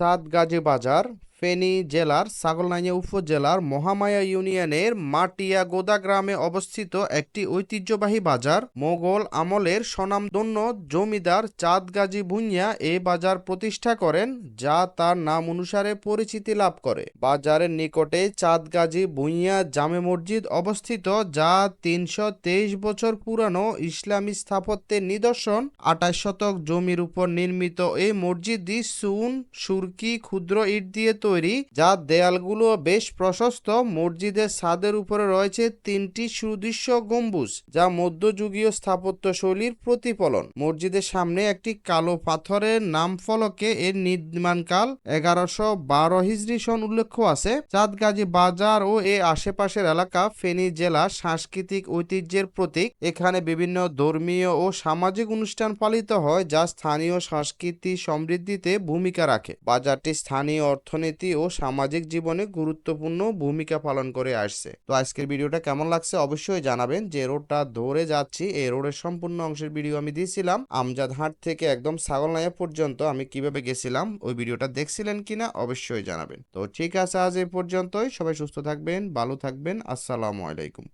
সাতগাজী বাজার ফেনী জেলার ছাগলনাইয়া উপজেলার মহামায়া ইউনিয়নের মাটিয়া গোদা গ্রামে অবস্থিত একটি ঐতিহ্যবাহী বাজার। মোগল আমলের স্বনামধন্য জমিদার চাঁদ গাজী ভুঁইয়া এই বাজার প্রতিষ্ঠা করেন, যা তার নাম অনুসারে পরিচিতি লাভ করে। বাজারের নিকটে চাঁদ গাজী ভুঁইয়া জামে মসজিদ অবস্থিত, যা তিনশো তেইশ বছর পুরানো ইসলামী স্থাপত্যের নিদর্শন। আঠাশ শতক জমির উপর নির্মিত এই মসজিদটি সুন, সুরকি, ক্ষুদ্র ইট দিয়ে যার দেয়ালগুলো বেশ প্রশস্ত। মসজিদের ছাদের উপরে রয়েছে তিনটি সুদৃশ্য গম্বুজ, যা মধ্যযুগীয় স্থাপত্য শৈলীর প্রতিফলন। মসজিদের সামনে একটি কালো পাথরের নাম ফলকে এর নির্মাণকাল এগারোশো বারো হিজরি সন উল্লেখ আছে। চাঁদগাজী বাজার ও এর আশেপাশের এলাকা ফেনী জেলা সাংস্কৃতিক ঐতিহ্যের প্রতীক। এখানে বিভিন্ন ধর্মীয় ও সামাজিক অনুষ্ঠান পালিত হয়, যা স্থানীয় সংস্কৃতি সমৃদ্ধিতে ভূমিকা রাখে। বাজারটি স্থানীয় অর্থনীতি ও সামাজিক জীবনে গুরুত্বপূর্ণ ভূমিকা পালন করে আসছে। তো আজকের ভিডিওটা কেমন লাগছে অবশ্যই জানাবেন। যে রোডটা ধরে যাচ্ছি, এই রোডের সম্পূর্ণ অংশের ভিডিও আমি দিয়েছিলাম। আমজাদ হাট থেকে একদম ছাগলনাইয়া পর্যন্ত আমি কীভাবে গেছিলাম, ওই ভিডিওটা দেখছিলেন কিনা অবশ্যই জানাবেন। তো ঠিক আছে, আজ এই পর্যন্তই। সবাই সুস্থ থাকবেন, ভালো থাকবেন। আসসালামু আলাইকুম।